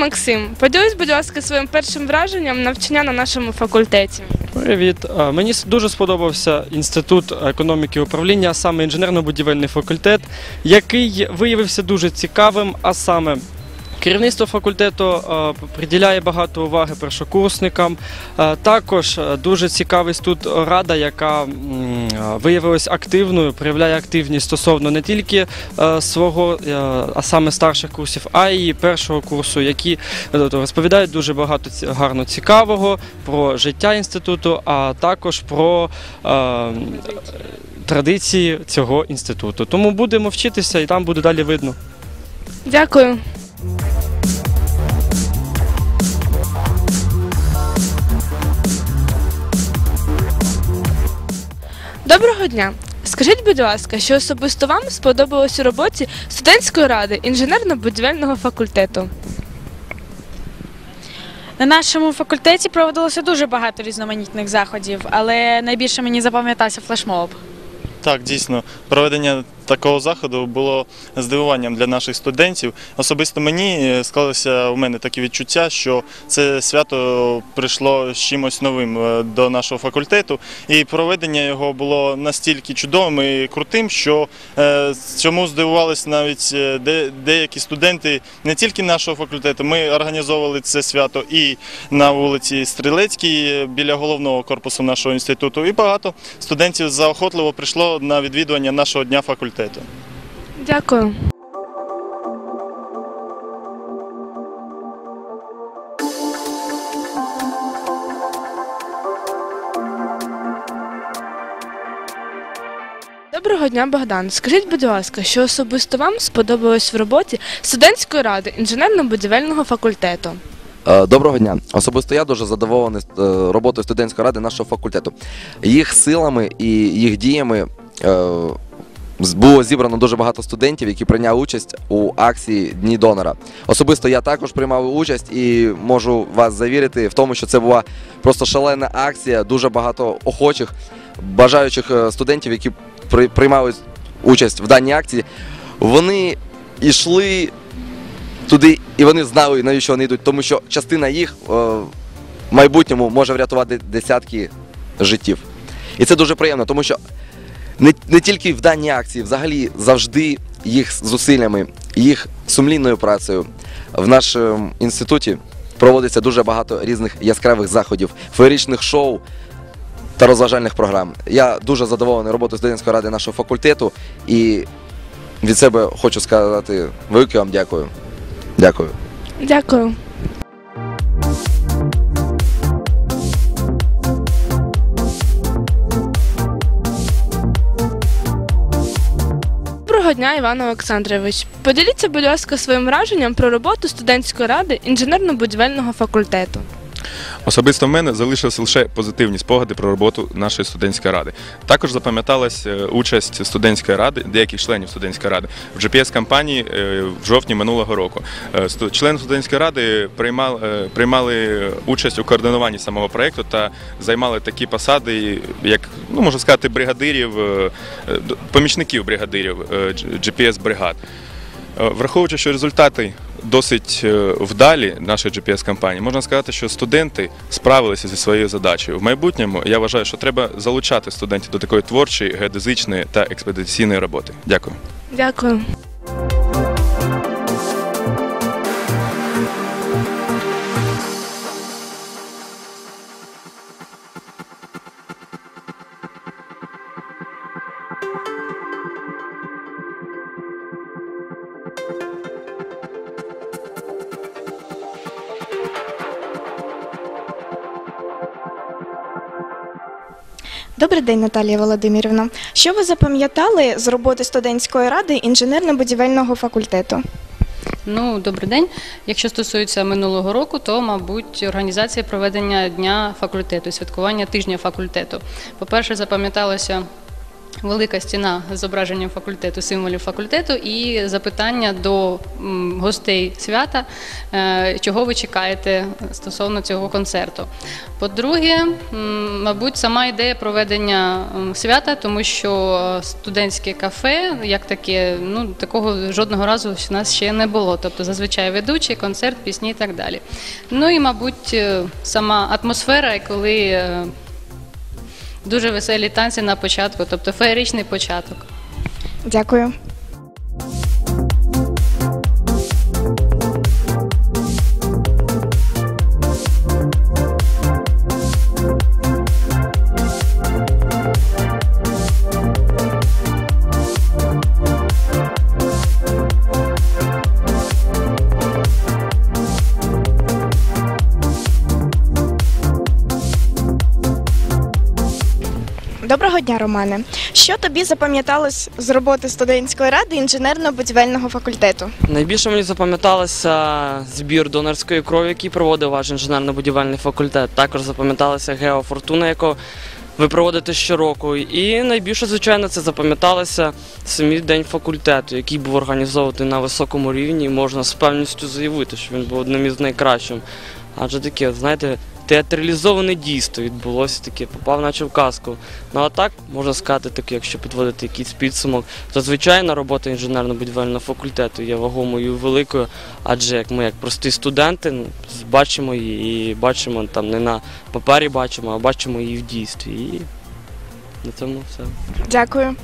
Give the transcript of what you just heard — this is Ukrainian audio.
Максим. Поділись, будь ласка, своїм першим враженням навчання на нашому факультеті. Привіт. Мені дуже сподобався інститут економіки і управління, а саме інженерно-будівельний факультет, який виявився дуже цікавим, а саме. Керівництво факультету е, приділяє багато уваги першокурсникам. Е, також е, дуже цікавість тут рада, яка виявилась активною, проявляє активність стосовно не тільки свого, а саме старших курсів, а й першого курсу, які е, розповідають дуже багато гарно цікавого про життя інституту, а також про традиції цього інституту. Тому будемо вчитися, і там буде далі видно. Дякую. Доброго дня. Скажіть, будь ласка, що особисто вам сподобалось у роботі студентської ради інженерно-будівельного факультету? На нашому факультеті проводилося дуже багато різноманітних заходів, але найбільше мені запам'ятався флешмоб. Так, дійсно, проведення такого заходу було здивуванням для наших студентів. Особисто мені е, склалося у мене таке відчуття, що це свято прийшло з чимось новим е, до нашого факультету, і проведення його було настільки чудовим і крутим, що е, цьому здивувалися навіть деякі студенти не тільки нашого факультету. Ми організовували це свято і на вулиці Стрілецькій біля головного корпусу нашого інституту. І багато студентів заохотливо прийшло на відвідування нашого дня факультету. Дякую. Доброго дня, Богдан. Скажіть, будь ласка, що особисто вам сподобалось в роботі студентської ради інженерно-будівельного факультету? Е, Доброго дня. Особисто я дуже задоволений е, роботою студентської ради нашого факультету. Їх силами і їх діями е, було зібрано дуже багато студентів, які прийняли участь у акції Дні донора. Особисто я також приймав участь і можу вас завірити в тому, що це була просто шалена акція, дуже багато охочих, бажаючих е, студентів, які при- приймали участь в даній акції. Вони йшли туди, і вони знали, навіщо вони йдуть, тому що частина їх е, в майбутньому може врятувати десятки життів. І це дуже приємно, тому що не, не тільки в даній акції, взагалі завжди їх зусиллями, їх сумлінною працею в нашому інституті проводиться дуже багато різних яскравих заходів, феєричних шоу та розважальних програм. Я дуже задоволений роботою студентської ради нашого факультету і від себе хочу сказати велике вам дякую. Дякую. Дякую. Доброго дня, Іван Олександрович. Поділіться, будь ласка, своїм враженням про роботу студентської ради інженерно-будівельного факультету. Особисто в мене залишилися лише позитивні спогади про роботу нашої студентської ради. Також запам'яталась е, участь студентської ради, деяких членів студентської ради в GPS-кампанії е, в жовтні минулого року. Е, Члени студентської ради приймали, приймали участь у координуванні самого проєкту та займали такі посади, як ну можна сказати, бригадирів, помічників бригадирів GPS-бригад. Е, Враховуючи, що результати досить е, вдалі нашої GPS-кампанії, можна сказати, що студенти справилися зі своєю задачею. В майбутньому я вважаю, що треба залучати студентів до такої творчої, геодезичної та експедиційної роботи. Дякую. Дякую. Добрий день, Наталія Володимирівна. Що ви запам'ятали з роботи студентської ради інженерно-будівельного факультету? Ну, добрий день. Якщо стосується минулого року, то, мабуть, організація проведення дня факультету, святкування тижня факультету. По-перше, запам'яталося велика стіна з зображенням факультету, символів факультету, і запитання до гостей свята, е, чого ви чекаєте стосовно цього концерту. По-друге, мабуть, сама ідея проведення свята, тому що студентське кафе, як таке, ну такого жодного разу в нас ще не було. Тобто зазвичай ведучий, концерт, пісні і так далі. Ну і, мабуть, е, сама атмосфера, коли е, дуже веселі танці на початку, тобто феєричний початок. Дякую. Доброго дня, Романе. Що тобі запам'яталось з роботи студентської ради інженерно-будівельного факультету? Найбільше мені запам'яталося збір донорської крові, який проводив ваш інженерно-будівельний факультет. Також запам'яталася геофортуна, яку ви проводите щороку. І найбільше, звичайно, це запам'яталося самий день факультету, який був організований на високому рівні. Можна з певністю заявити, що він був одним із найкращих. Адже таке, знаєте, театралізоване дійство відбулося таке, попав наче в казку. Ну а так, можна сказати, таке, якщо підводити якийсь підсумок, то звичайно робота інженерно-будівельного факультету є вагомою і великою, адже як ми, як прості студенти, ну, бачимо її і бачимо там не на папері бачимо, а бачимо її в дійстві. І на цьому все. Дякую.